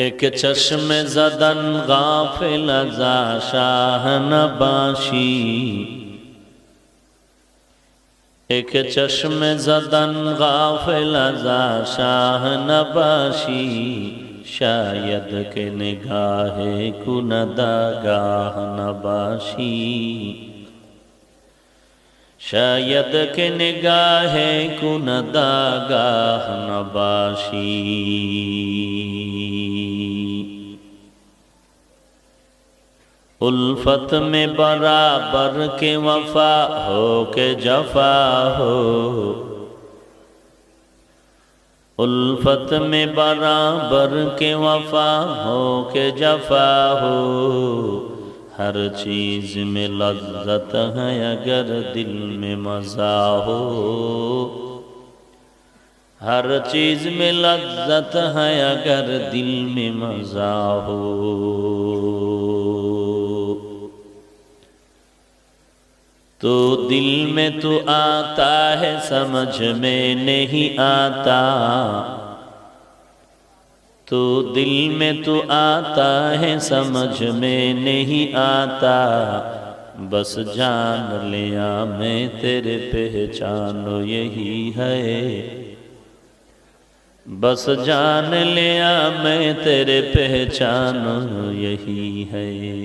ایک چشم زدن غافل ازا شاہ نباشی۔ ایک چشم زدن غافل ازا شاہ نباشی۔ شاید کہ نگاہ کندہ گاہ نباشی۔ شاید کہ نگاہ کندہ گاہ نباشی۔ الفت میں برابر کے وفا ہو کے جفا ہو۔ الفت میں برابر کے وفا ہو کے جفا ہو۔ ہر چیز میں لذت ہے اگر دل میں مزہ ہو۔ ہر چیز میں لذت ہے اگر دل میں مزہ ہو۔ تو دل میں تو آتا ہے، سمجھ میں نہیں آتا۔ تو دل میں تو آتا ہے، سمجھ میں نہیں آتا۔ بس جان لیا میں تیرے پہچانو یہی ہے۔ بس جان لیا میں تیرے پہچانو یہی ہے۔